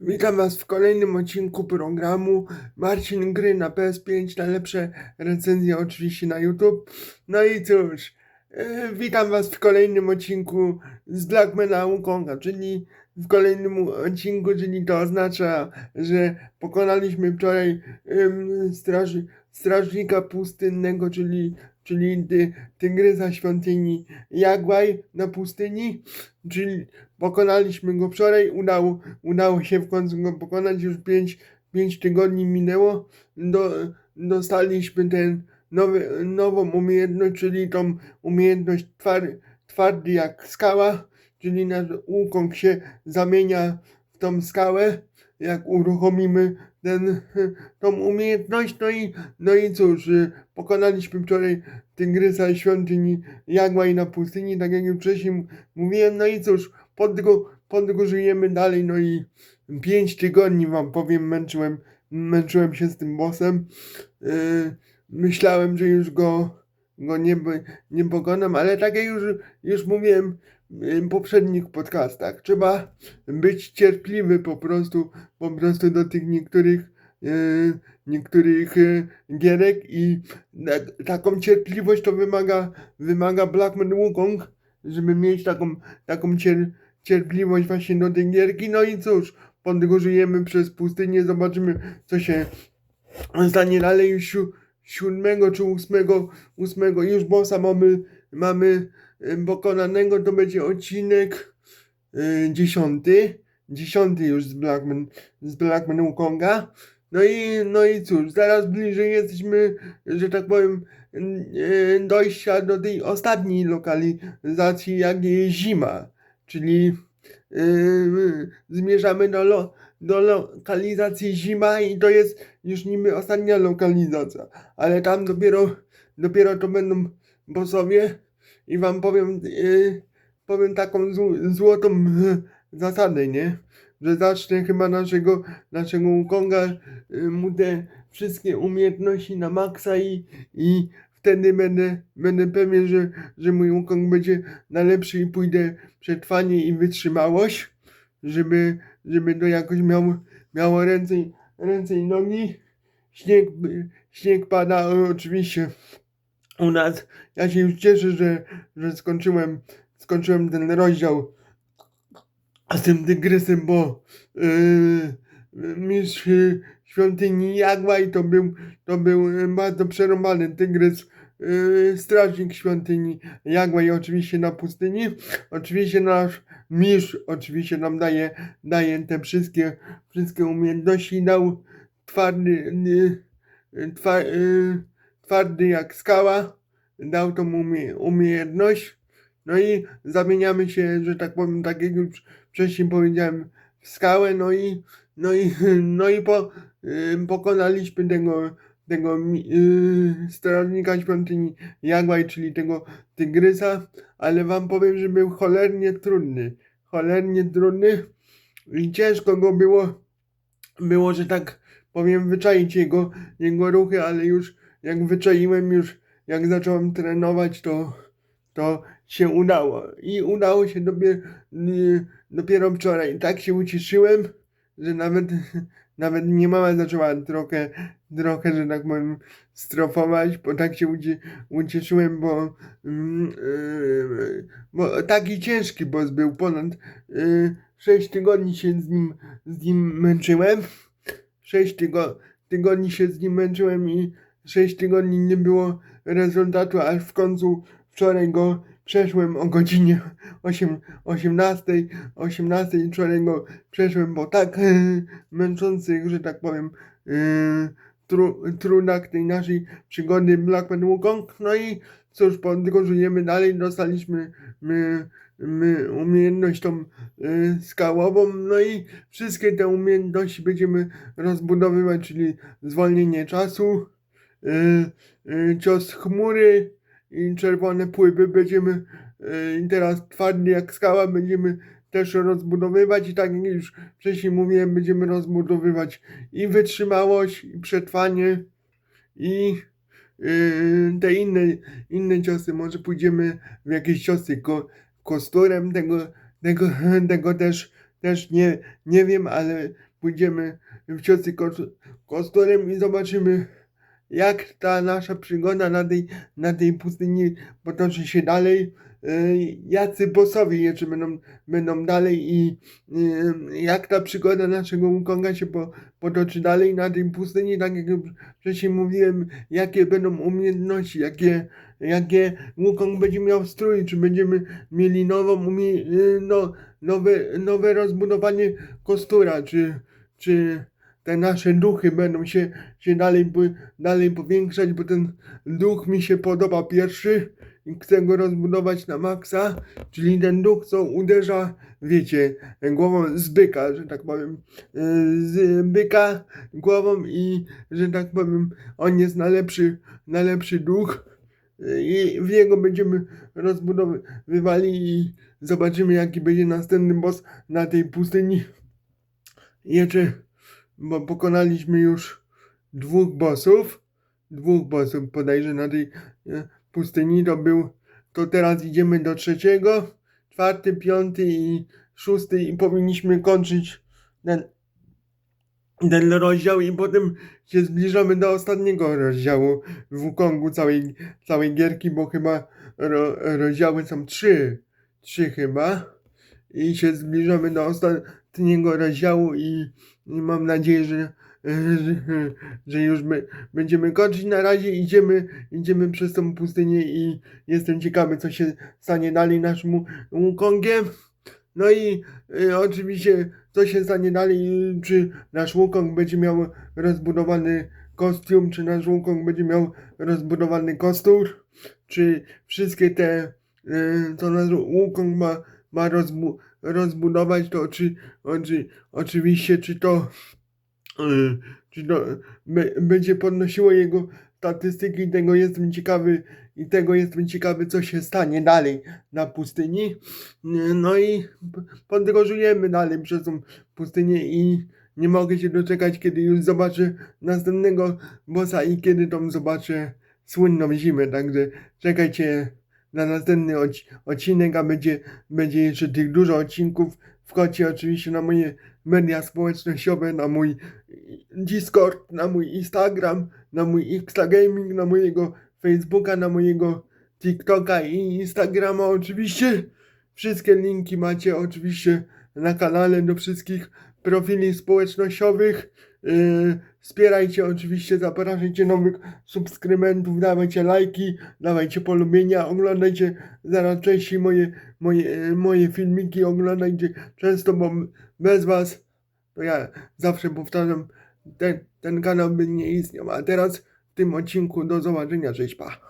Witam Was w kolejnym odcinku programu Marcin Gry na PS5, najlepsze recenzje oczywiście na YouTube. No i cóż, e, witam Was w kolejnym odcinku z Blackmana Wukonga, czyli w kolejnym odcinku, czyli to oznacza, że pokonaliśmy wczoraj em, straży, strażnika pustynnego, czyli, czyli ty, tygrysa świątyni Jagłaj na pustyni, czyli pokonaliśmy go wczoraj, udało, udało się w końcu go pokonać, już 5, pięć tygodni minęło, Do, dostaliśmy ten nowy, nową umiejętność, czyli tą umiejętność twar, twardy jak skała, czyli nasz Wukong się zamienia w tą skałę, jak uruchomimy ten, tą umiejętność, no i, no i cóż, y, pokonaliśmy wczoraj tygrysa świątyni Jagłaj na pustyni, tak jak już wcześniej mówiłem, no i cóż, podgó- podróżujemy dalej, no i pięć tygodni wam powiem, męczyłem, męczyłem się z tym bossem. Yy, myślałem, że już go, go nie, nie pokonam, ale tak jak już, już mówiłem poprzednich podcastach, trzeba być cierpliwy po prostu, po prostu do tych niektórych yy, niektórych yy, gierek i taką cierpliwość to wymaga, wymaga Blackman Wukong, żeby mieć taką, taką cier, cierpliwość właśnie do tej gierki. No i cóż, podróżujemy przez pustynię, zobaczymy co się stanie dalej już siu, siódmego czy ósmego, ósmego już bossa mamy, mamy pokonanego, to będzie odcinek y, dziesiąty, dziesiąty już z Blackman, z Blackman Wukonga. No i, no i cóż, zaraz bliżej jesteśmy, że tak powiem, y, dojścia do tej ostatniej lokalizacji, jak jest zima, czyli yy, zmierzamy do, lo, do lokalizacji zima i to jest już niby ostatnia lokalizacja, ale tam dopiero, dopiero to będą bossowie i wam powiem, yy, powiem taką zł, złotą yy, zasadę, nie? Że zacznę chyba naszego, naszego Wukonga, yy, mu te wszystkie umiejętności na maksa i, i wtedy będę, będę pewien, że, że mój Wukong będzie najlepszy i pójdę przetrwanie i wytrzymałość, żeby, żeby to jakoś miało, miało ręce, ręce i nogi. Śnieg, śnieg pada oczywiście u nas. Ja się już cieszę, że, że skończyłem, skończyłem ten rozdział z tym tygrysem, bo yy, mistrz yy, świątyni Jagłaj to był, to był yy, bardzo przerobany tygrys, yy, strażnik świątyni Jagłaj oczywiście na pustyni. Oczywiście nasz mistrz oczywiście nam daje, daje te wszystkie, wszystkie umiejętności, dał twardy, yy, twa, yy, twardy jak skała, dał tą umie, umiejętność. No i zamieniamy się, że tak powiem, tak jak już wcześniej powiedziałem, w skałę, no i, no i, no i po, y, pokonaliśmy tego, tego y, strażnika świątyni Jagłaj, czyli tego tygrysa, ale wam powiem, że był cholernie trudny, cholernie trudny i ciężko go było, było, że tak powiem, wyczaić jego, jego ruchy, ale już jak wyczaiłem, już jak zacząłem trenować, to, to się udało i udało się dopiero, dopiero wczoraj. Tak się ucieszyłem, że nawet, nawet mnie mama zaczęła trochę, trochę, że tak powiem, strofować, bo tak się ucie, ucieszyłem, bo, yy, bo taki ciężki boss był, ponad yy, 6 tygodni się z nim, z nim męczyłem. 6 tygo, tygodni się z nim męczyłem i 6 tygodni nie było rezultatu, aż w końcu wczoraj go przeszłem o godzinie 8, 18, 18 wczoraj go przeszłem po tak męczących, że tak powiem, yy, tru, tej naszej przygody Blackman Wukong. No i cóż, podróżujemy dalej, dostaliśmy my, my umiejętność tą yy, skałową, no i wszystkie te umiejętności będziemy rozbudowywać, czyli zwolnienie czasu, cios chmury i czerwone pływy będziemy yy, teraz twardy jak skała będziemy też rozbudowywać i tak jak już wcześniej mówiłem, będziemy rozbudowywać i wytrzymałość, i przetrwanie, i te inne, inne ciosy. Może pójdziemy w jakieś ciosy ko, kosturem, tego, tego, tego też też nie, nie wiem, ale pójdziemy w ciocy kos- kosturem i zobaczymy, jak ta nasza przygoda na tej, na tej pustyni potoczy się dalej. y, Jacy bossowie jeszcze będą, będą dalej i y, jak ta przygoda naszego Wukonga się po, potoczy dalej na tej pustyni, tak jak wcześniej mówiłem, jakie będą umiejętności, jakie, jakie Wukong będzie miał strój, czy będziemy mieli nową y, no, nowe, nowe rozbudowanie kostura, czy, czy te nasze duchy będą się, się dalej, dalej powiększać, bo ten duch mi się podoba pierwszy i chcę go rozbudować na maksa, czyli ten duch, co uderza, wiecie, głową z byka, że tak powiem, z byka głową i, że tak powiem, on jest najlepszy, najlepszy duch i w niego będziemy rozbudowywali i zobaczymy, jaki będzie następny boss na tej pustyni. Jeszcze bo pokonaliśmy już dwóch bossów. Dwóch bossów bodajże na tej e, pustyni to był. To teraz idziemy do trzeciego, czwarty, piąty i szósty i powinniśmy kończyć ten, ten rozdział i potem się zbliżamy do ostatniego rozdziału w Wukongu całej, całej gierki, bo chyba ro, rozdziały są trzy. Trzy chyba. I się zbliżamy do ostatniego rozdziału i i mam nadzieję, że, że, że już my będziemy kończyć. Na razie idziemy, idziemy przez tą pustynię i jestem ciekawy, co się stanie dalej naszym Wukongiem. No i y, oczywiście, co się stanie dalej, czy nasz Wukong będzie miał rozbudowany kostium, czy nasz Wukong będzie miał rozbudowany kostur, czy wszystkie te, y, co nasz Wukong ma, ma rozbu rozbudować, to czy, czy oczywiście, czy to, y, czy to będzie podnosiło jego statystyki, tego jestem ciekawy i tego jestem ciekawy, co się stanie dalej na pustyni. No i podróżujemy dalej przez tą pustynię i nie mogę się doczekać, kiedy już zobaczę następnego bossa i kiedy tam zobaczę słynną zimę, także czekajcie na następny odci- odcinek, a będzie, będzie jeszcze tych dużo odcinków. Wchodźcie oczywiście na moje media społecznościowe, na mój Discord, na mój Instagram, na mój Instagaming, na mojego Facebooka, na mojego TikToka i Instagrama oczywiście. Wszystkie linki macie oczywiście na kanale do wszystkich profili społecznościowych. Yy, wspierajcie oczywiście, zapraszajcie nowych subskrybentów, dawajcie lajki, dawajcie polubienia, oglądajcie zaraz częściej moje, moje, moje filmiki, oglądajcie często, bo bez was, to ja zawsze powtarzam, ten, ten kanał by nie istniał. A teraz w tym odcinku do zobaczenia, cześć pa.